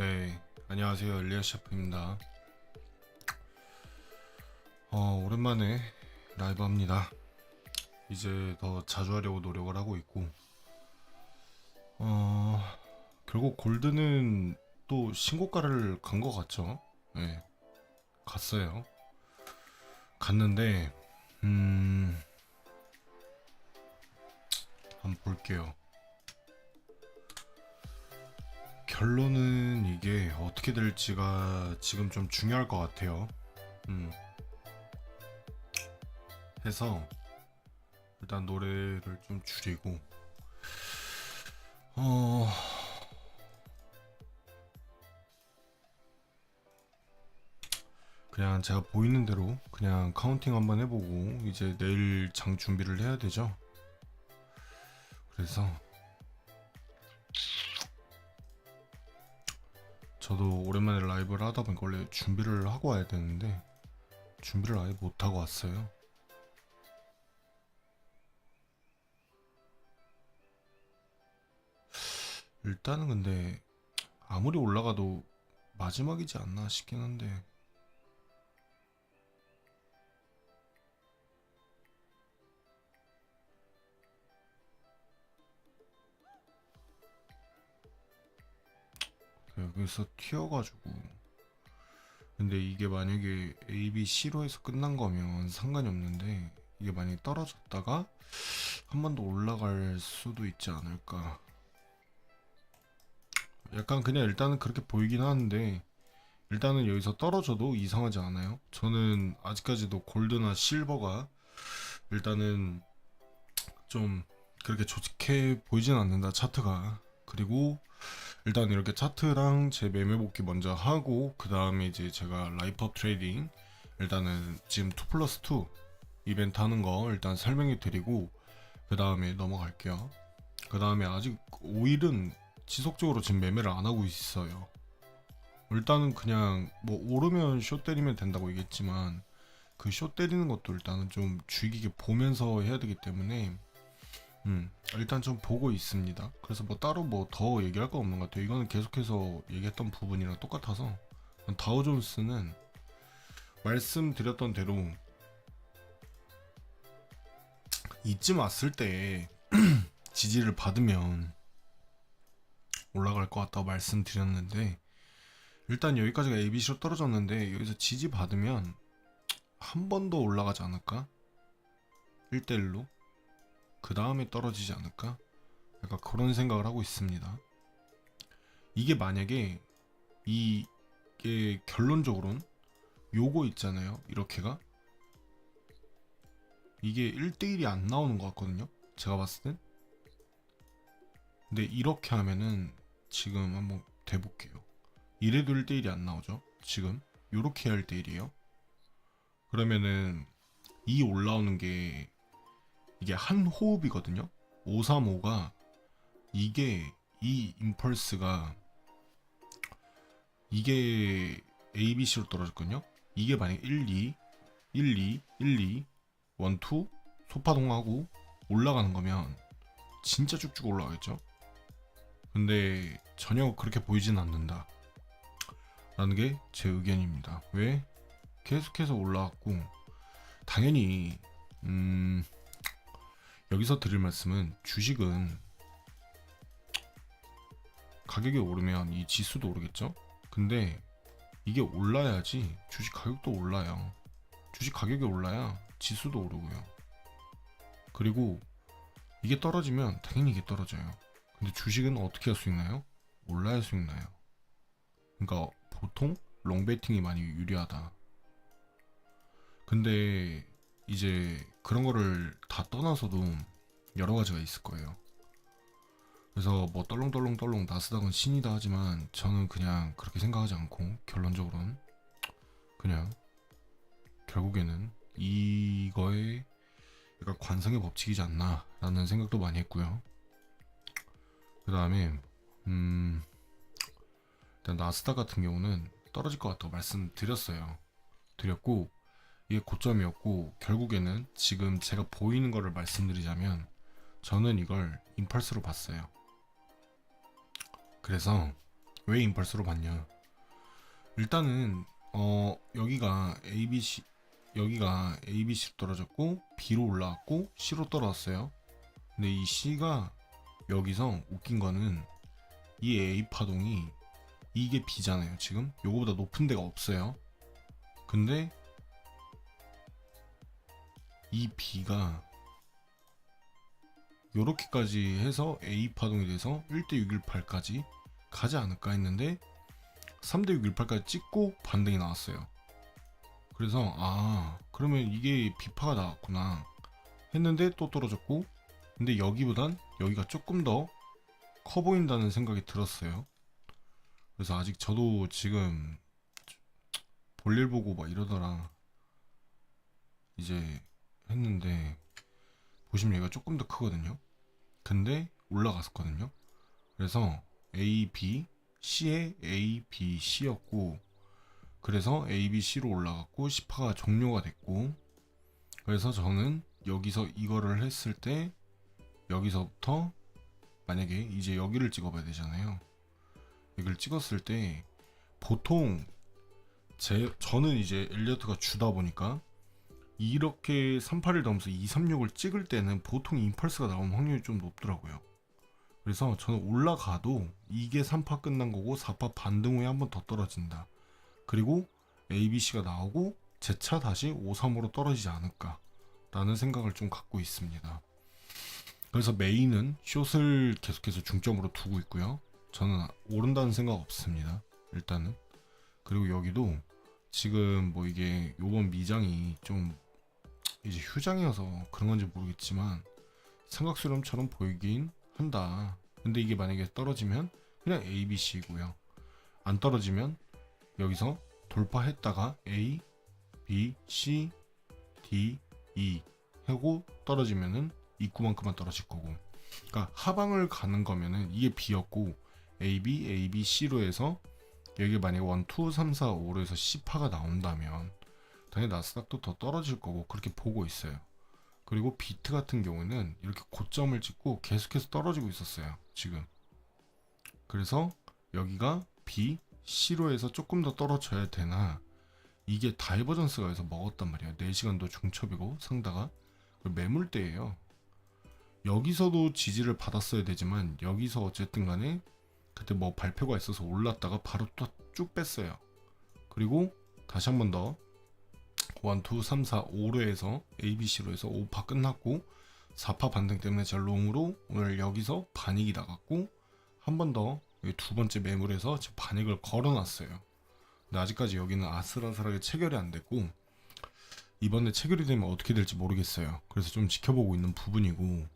네, 안녕하세요. 엘리아 셰프입니다. 어, 오랜만에 라이브 합니다. 이제 더 자주 하려고 노력을 하고 있고, 어, 결국 골드는 또 신고가를 간 것 같죠? 네, 갔어요. 갔는데, 음, 한번 볼게요. 결론은 이게 어떻게 될지가 지금 좀 중요할 것 같아요. 음. 해서 일단 노래를 좀 줄이고 어 그냥 제가 보이는 대로 그냥 카운팅 한번 해보고 이제 내일 장 준비를 해야 되죠. 그래서 저도 오랜만에 라이브를 하다 보니까 원래 준비를 하고 와야 되는데 준비를 아예 못 하고 왔어요. 일단은 근데 아무리 올라가도 마지막이지 않나 싶긴 한데 여기서 튀어가지고. 근데 이게 만약에 A, B, C로 해서 끝난 거면 상관이 없는데 이게 만약에 떨어졌다가 한 번 더 올라갈 수도 있지 않을까. 약간 그냥 일단은 그렇게 보이긴 하는데 일단은 여기서 떨어져도 이상하지 않아요? 저는 아직까지도 골드나 실버가 일단은 좀 그렇게 좋게 보이진 않는다 차트가. 그리고 일단 이렇게 차트랑 제 매매 복귀 먼저 하고 그 다음에 이제 제가 라이프업 트레이딩 일단은 지금 2 플러스 2 이벤트 하는 거 일단 설명해 드리고 그 다음에 넘어갈게요. 그 다음에 아직 5일은 지속적으로 지금 매매를 안 하고 있어요. 일단은 그냥 뭐 오르면 쇼 때리면 된다고 얘기했지만 그 쇼 때리는 것도 일단은 좀 깊게 보면서 해야 되기 때문에 음, 일단 좀 보고 있습니다. 그래서 뭐 따로 뭐 더 얘기할 거 없는 것 같아요. 이거는 계속해서 얘기했던 부분이랑 똑같아서 다우존스는 말씀드렸던 대로 이쯤 왔을 때 지지를 받으면 올라갈 것 같다고 말씀드렸는데 일단 여기까지가 ABC로 떨어졌는데 여기서 지지 받으면 한 번 더 올라가지 않을까? 1대1로 그 다음에 떨어지지 않을까? 약간 그런 생각을 하고 있습니다. 이게 만약에 이게 결론적으로는 요거 있잖아요. 이렇게가 이게 1대1이 안 나오는 것 같거든요. 제가 봤을 땐. 근데 이렇게 하면은 지금 한번 대볼게요. 이래도 1대1이 안 나오죠. 지금 요렇게 할 1대1이에요. 그러면은 이 올라오는 게 이게 한 호흡이거든요. 535가 이게 이 임펄스가 이게 ABC로 떨어졌거든요. 이게 만약 1, 2, 1, 2, 1, 2, 1, 2 소파동하고 올라가는 거면 진짜 쭉쭉 올라가겠죠. 근데 전혀 그렇게 보이진 않는다. 라는 게 제 의견입니다. 왜? 계속해서 올라왔고 당연히 음 여기서 드릴 말씀은 주식은 가격이 오르면 이 지수도 오르겠죠? 근데 이게 올라야지 주식 가격도 올라요. 주식 가격이 올라야 지수도 오르고요. 그리고 이게 떨어지면 당연히 이게 떨어져요. 근데 주식은 어떻게 할 수 있나요? 올라야 할 수 있나요? 그러니까 보통 롱베팅이 많이 유리하다. 근데 이제 그런 거를 다 떠나서도 여러 가지가 있을 거예요. 그래서 뭐 떨렁떨렁떨렁 나스닥은 신이다 하지만 저는 그냥 그렇게 생각하지 않고 결론적으로는 그냥 결국에는 이거에 약간 관성의 법칙이지 않나라는 생각도 많이 했고요. 그 다음에 음 일단 나스닥 같은 경우는 떨어질 것 같다고 말씀드렸어요. 드렸고 이게 고점이었고 결국에는 지금 제가 보이는 거를 말씀드리자면 저는 이걸 임펄스로 봤어요. 그래서 왜 임펄스로 봤냐? 일단은 어 여기가 ABC 여기가 ABC로 떨어졌고 B로 올라왔고 C로 떨어졌어요. 근데 이 C가 여기서 웃긴 거는 이 A 파동이 이게 B잖아요. 지금 요거보다 높은 데가 없어요. 근데 이 B가 요렇게까지 해서 A 파동이 돼서 1대618까지 가지 않을까 했는데 3대618까지 찍고 반등이 나왔어요. 그래서 아 그러면 이게 비파가 나왔구나 했는데 또 떨어졌고 근데 여기보단 여기가 조금 더 커 보인다는 생각이 들었어요. 그래서 아직 저도 지금 볼일 보고 막 이러더라 이제 했는데 보시면 얘가 조금 더 크거든요. 근데 올라갔었거든요. 그래서 A, B, C에 A, B, C였고 그래서 A, B, C로 올라갔고 10파가 종료가 됐고 그래서 저는 여기서 이거를 했을 때 여기서부터 만약에 이제 여기를 찍어봐야 되잖아요. 여기를 찍었을 때 보통 제 저는 이제 엘리어트가 주다 보니까 이렇게 38을 넘어서 236을 찍을 때는 보통 임펄스가 나오는 확률이 좀 높더라고요. 그래서 저는 올라가도 이게 3파 끝난 거고 4파 반등 후에 한 번 더 떨어진다. 그리고 ABC가 나오고 제 차 다시 53으로 떨어지지 않을까 라는 생각을 좀 갖고 있습니다. 그래서 메인은 숏을 계속해서 중점으로 두고 있고요. 저는 오른다는 생각 없습니다. 일단은. 그리고 여기도 지금 뭐 이게 요번 미장이 좀 이제 휴장이어서 그런 건지 모르겠지만 삼각수렴처럼 보이긴 한다. 근데 이게 만약에 떨어지면 그냥 A, B, C고요. 안 떨어지면 여기서 돌파했다가 A, B, C, D, E 하고 떨어지면은 입구만큼만 떨어질 거고. 그러니까 하방을 가는 거면은 이게 B였고 A, B, A, B, C로 해서 여기 만약에 1, 2, 3, 4, 5로 해서 C파가 나온다면 당연히 나스닥도 더 떨어질 거고 그렇게 보고 있어요. 그리고 비트 같은 경우는 이렇게 고점을 찍고 계속해서 떨어지고 있었어요. 지금. 그래서 여기가 B, C로 해서 조금 더 떨어져야 되나 이게 다이버전스가 해서 먹었단 말이에요. 4시간도 중첩이고 상다가 매물대예요. 여기서도 지지를 받았어야 되지만 여기서 어쨌든 간에 그때 뭐 발표가 있어서 올랐다가 바로 또 쭉 뺐어요. 그리고 다시 한 번 더 1, 2, 3, 4, 5로 해서 ABC로 해서 5파 끝났고 4파 반등 때문에 제가 롱으로 오늘 여기서 반익이 나갔고 한 번 더 두 번째 매물에서 지금 반익을 걸어놨어요. 근데 아직까지 여기는 아슬아슬하게 체결이 안 됐고 이번에 체결이 되면 어떻게 될지 모르겠어요. 그래서 좀 지켜보고 있는 부분이고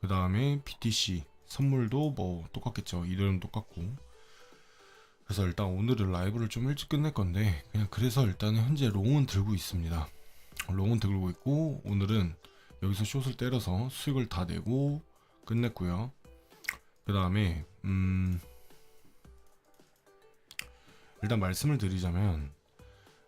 그 다음에 BTC 선물도 뭐 똑같겠죠. 이름 똑같고 그래서 일단 오늘은 라이브를 좀 일찍 끝낼 건데 그냥 그래서 일단은 현재 롱은 들고 있습니다. 롱은 들고 있고 오늘은 여기서 숏을 때려서 수익을 다 내고 끝냈고요. 그 다음에 음 일단 말씀을 드리자면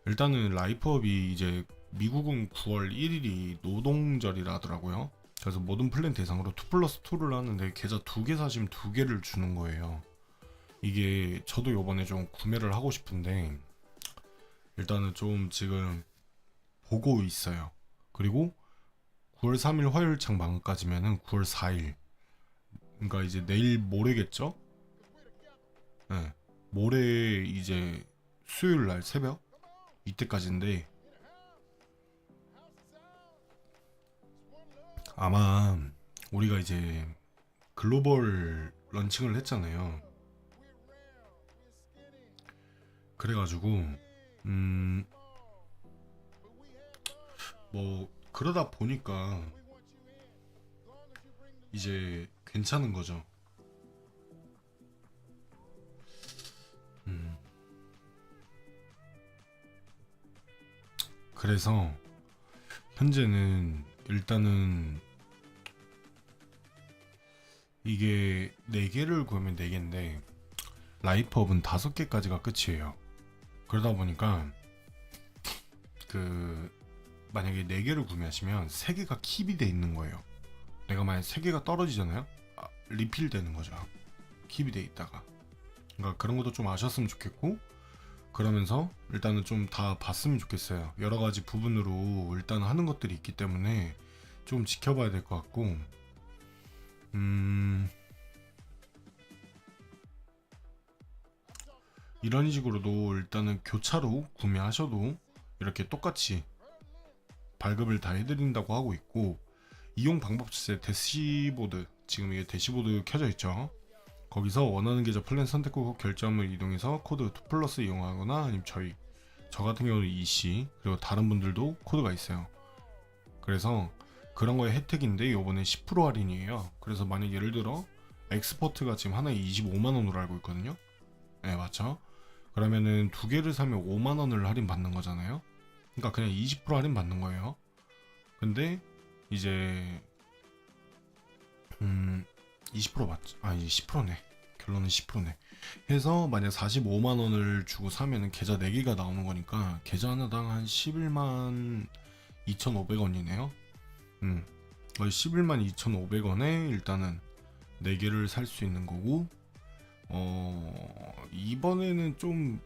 일단은 라이프업이 이제 미국은 9월 1일이 노동절이라더라고요. 그래서 모든 플랜 대상으로 2 플러스 2를 하는데 계좌 두 개 사시면 두 개를 주는 거예요. 이게 저도 요번에 좀 구매를 하고 싶은데 일단은 좀 지금 보고 있어요. 그리고 9월 3일 화요일 창 마감까지면은 9월 4일 그러니까 이제 내일 모레겠죠? 네. 모레 이제 수요일 날 새벽 이때까지인데 아마 우리가 이제 글로벌 런칭을 했잖아요. 그래가지고 음 뭐 그러다 보니까 이제 괜찮은 거죠. 음 그래서 현재는 일단은 이게 4개를 구하면 4개인데 라이프업은 5개까지가 끝이에요. 그러다 보니까 그 만약에 4개를 구매하시면 3개가 킵이 돼 있는 거예요. 내가 만약 3개가 떨어지잖아요. 아, 리필 되는 거죠. 킵이 돼 있다가. 그러니까 그런 것도 좀 아셨으면 좋겠고 그러면서 일단은 좀 다 봤으면 좋겠어요. 여러 가지 부분으로 일단 하는 것들이 있기 때문에 좀 지켜봐야 될 것 같고 음 이런 식으로도 일단은 교차로 구매하셔도 이렇게 똑같이 발급을 다 해드린다고 하고 있고 이용 방법 자체 대시보드 지금 이게 대시보드 켜져 있죠? 거기서 원하는 계좌 플랜 선택 후 결제함을 이동해서 코드 2 플러스 이용하거나 아니면 저희 저 같은 경우는 EC 그리고 다른 분들도 코드가 있어요. 그래서 그런 거의 혜택인데 요번에 10% 할인이에요. 그래서 만약 예를 들어 엑스퍼트가 지금 하나에 25만원으로 알고 있거든요. 네 맞죠 그러면은 두 개를 사면 5만 원을 할인 받는 거잖아요 그러니까 그냥 20% 할인 받는 거예요 근데 이제 음 20% 맞죠? 아 이제 10%네. 결론은 10%네. 해서 만약 45만 원을 주고 사면은 계좌 4개가 나오는 거니까 계좌 하나당 한 11만 2,500원이네요. 음. 거의 11만 2,500원에 일단은 4개를 살 수 있는 거고 어 이번에는 좀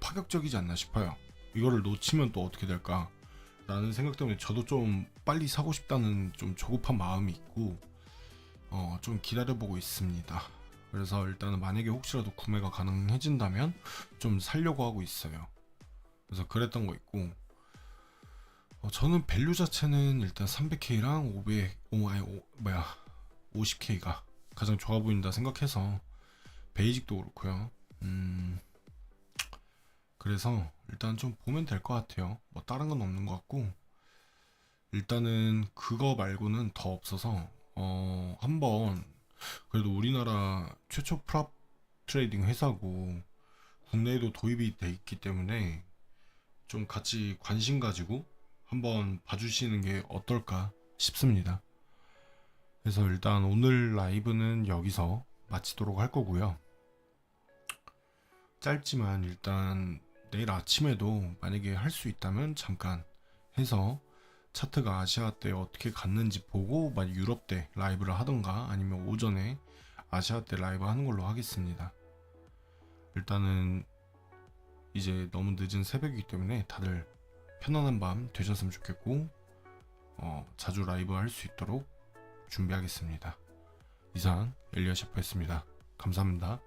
파격적이지 않나 싶어요. 이거를 놓치면 또 어떻게 될까? 라는 생각 때문에 저도 좀 빨리 사고 싶다는 좀 조급한 마음이 있고 어, 좀 기다려보고 있습니다. 그래서 일단은 만약에 혹시라도 구매가 가능해진다면 좀 살려고 하고 있어요. 그래서 그랬던 거 있고 어, 저는 밸류 자체는 일단 300K랑 500, 오, 아니, 오, 뭐야 50K가 가장 좋아 보인다 생각해서 베이직도 그렇고요. 음, 그래서 일단 좀 보면 될 것 같아요. 뭐 다른 건 없는 것 같고 일단은 그거 말고는 더 없어서 어 한번 그래도 우리나라 최초 프랍 트레이딩 회사고 국내에도 도입이 돼 있기 때문에 좀 같이 관심 가지고 한번 봐주시는 게 어떨까 싶습니다. 그래서 일단 오늘 라이브는 여기서 마치도록 할 거고요. 짧지만 일단 내일 아침에도 만약에 할 수 있다면 잠깐 해서 차트가 아시아 때 어떻게 갔는지 보고 만약 유럽 때 라이브를 하던가 아니면 오전에 아시아 때 라이브 하는 걸로 하겠습니다. 일단은 이제 너무 늦은 새벽이기 때문에 다들 편안한 밤 되셨으면 좋겠고 어, 자주 라이브 할 수 있도록 준비하겠습니다. 이상 엘리아 셰프였습니다. 감사합니다.